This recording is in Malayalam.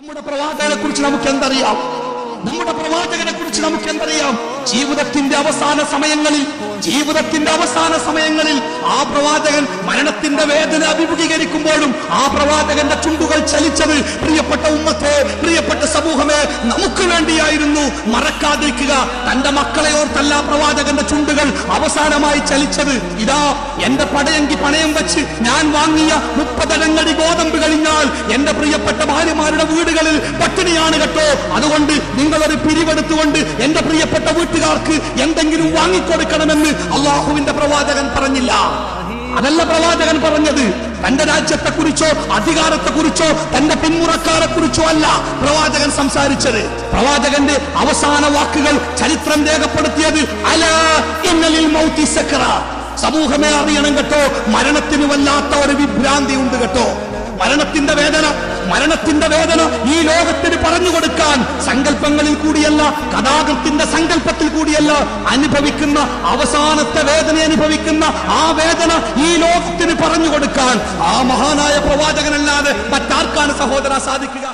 നമ്മുടെ പ്രവാചകനെ കുറിച്ച് നമുക്ക് എന്തറിയാം നമ്മുടെ പ്രവാചകനെ കുറിച്ച് നമുക്ക് എന്തറിയാം ജീവിതത്തിന്റെ അവസാന സമയങ്ങളിൽ ജീവിതത്തിന്റെ അവസാന സമയങ്ങളിൽ ആ പ്രവാചകൻ മരണത്തിന്റെ വേദന അഭിമുഖീകരിക്കുമ്പോഴും ആ പ്രവാചകന്റെ ചുണ്ടുകൾ ചലിച്ചത് നമുക്ക് വേണ്ടിയായിരുന്നു മറക്കാതിരിക്കുക. തന്റെ മക്കളെ ഓർത്തല്ല പ്രവാചകന്റെ ചുണ്ടുകൾ അവസാനമായി ചലിച്ചത്. ഇതാ എന്റെ പടയങ്കി പണയം വെച്ച് ഞാൻ വാങ്ങിയ മുപ്പതരങ്ങടി ഗോതമ്പ് കഴിഞ്ഞാൽ എന്റെ പ്രിയപ്പെട്ട ഭാര്യമാരുടെ വീടുകളിൽ പട്ടിണിയാണ് കേട്ടോ. അതുകൊണ്ട് നിങ്ങളൊരു പിരിവെടുത്തുകൊണ്ട് എന്റെ പ്രിയപ്പെട്ട വീട്ടുകാർക്ക് എന്തെങ്കിലും വാങ്ങിക്കൊടുക്കണമെന്ന് അള്ളാഹുവിന്റെ പ്രവാചകൻ പറഞ്ഞില്ല. അതല്ല പ്രവാചകൻ പറഞ്ഞത്. തന്റെ രാജ്യത്തെ കുറിച്ചോ അധികാരത്തെ കുറിച്ചോ തന്റെ പിന്മുറക്കാരെ കുറിച്ചോ അല്ല പ്രവാചകൻ സംസാരിച്ചത്. പ്രവാചകന്റെ അവസാന വാക്കുകൾ ചരിത്രം രേഖപ്പെടുത്തിയത് അല ഇന്നലിൽ മൗത്തി സമൂഹമേ അറിയണം കേട്ടോ മരണത്തിന് വല്ലാത്ത ഒരു വിഭ്രാന്തി ഉണ്ട് കേട്ടോ. മരണത്തിന്റെ വേദന മരണത്തിന്റെ വേദന ഈ ലോകത്തിന് പറഞ്ഞു കൊടുക്കാൻ സങ്കല്പങ്ങളിൽ കൂടിയല്ല കഥാകൃത്തിന്റെ കൂടിയല്ല അനുഭവിക്കുന്ന അവസാനത്തെ വേദന അനുഭവിക്കുന്ന ആ വേദന ഈ ലോകത്തിന് പറഞ്ഞു കൊടുക്കാൻ ആ മഹാനായ പ്രവാചകനല്ലാതെ മറ്റാർക്കാണ് സഹോദര സാധിക്കുക?